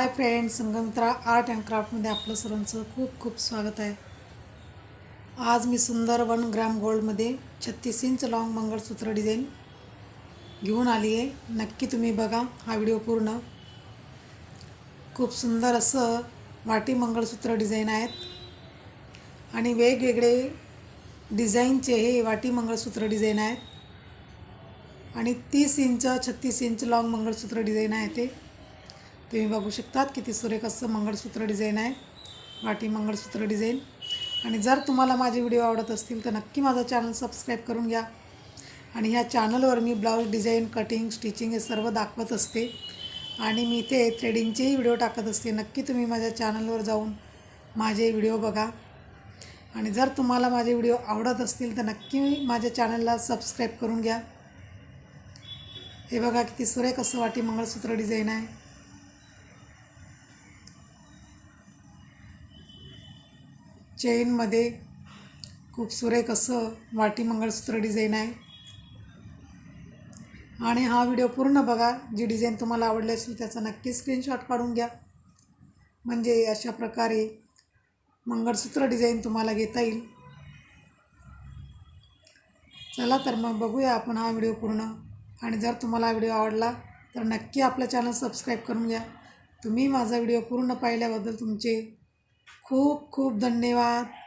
Hi friends Sangamitra art and क्राफ्टमध्ये आपलं सर्वांचं खूप खूप स्वागत आहे. आज मी सुंदर वन ग्रॅम गोल्डमध्ये छत्तीस इंच लॉंग मंगळसूत्र डिझाईन घेऊन आली आहे. नक्की तुम्ही बघा हा व्हिडिओ पूर्ण. खूप सुंदर असं वाटी मंगळसूत्र डिझाईन आहेत. आणि वेगवेगळे डिझाईनचे हे वाटी मंगळसूत्र डिझाईन आहेत. आणि तीस इंच छत्तीस इंच लॉंग मंगळसूत्र डिझाईन आहे ते. तुम्ही बघू शकतात किती सुरेख असं मंगळसूत्र डिझाईन आहे. वाटी मंगळसूत्र डिझाईन. आणि जर तुम्हाला माझे व्हिडिओ आवडत असतील तर नक्की माझं चॅनल सबस्क्राईब करून घ्या. आणि ह्या चॅनलवर मी ब्लाऊज डिझाईन कटिंग स्टिचिंग हे सर्व दाखवत असते. आणि मी इथे थ्रेडिंगचेही व्हिडिओ टाकत असते. नक्की तुम्ही माझ्या चॅनलवर जाऊन माझे व्हिडिओ बघा. आणि जर तुम्हाला माझे व्हिडिओ आवडत असतील तर नक्की माझ्या चॅनलला सबस्क्राईब करून घ्या. हे बघा किती सुरेख असं वाटी मंगळसूत्र डिझाईन आहे. चेनमध्ये खूप सुरेख असं वाटी मंगळसूत्र डिझाईन आहे. आणि हा व्हिडिओ पूर्ण बघा. जी डिझाईन तुम्हाला आवडली असेल त्याचा नक्की स्क्रीनशॉट काढून घ्या. म्हणजे अशा प्रकारे मंगळसूत्र डिझाईन तुम्हाला घेता येईल. चला तर मग बघूया आपण हा व्हिडिओ पूर्ण. आणि जर तुम्हाला हा व्हिडिओ आवडला तर नक्की आपलं चॅनल सबस्क्राईब करून घ्या. तुम्ही माझा व्हिडिओ पूर्ण पाहिल्याबद्दल तुमचे खूप खूप धन्यवाद.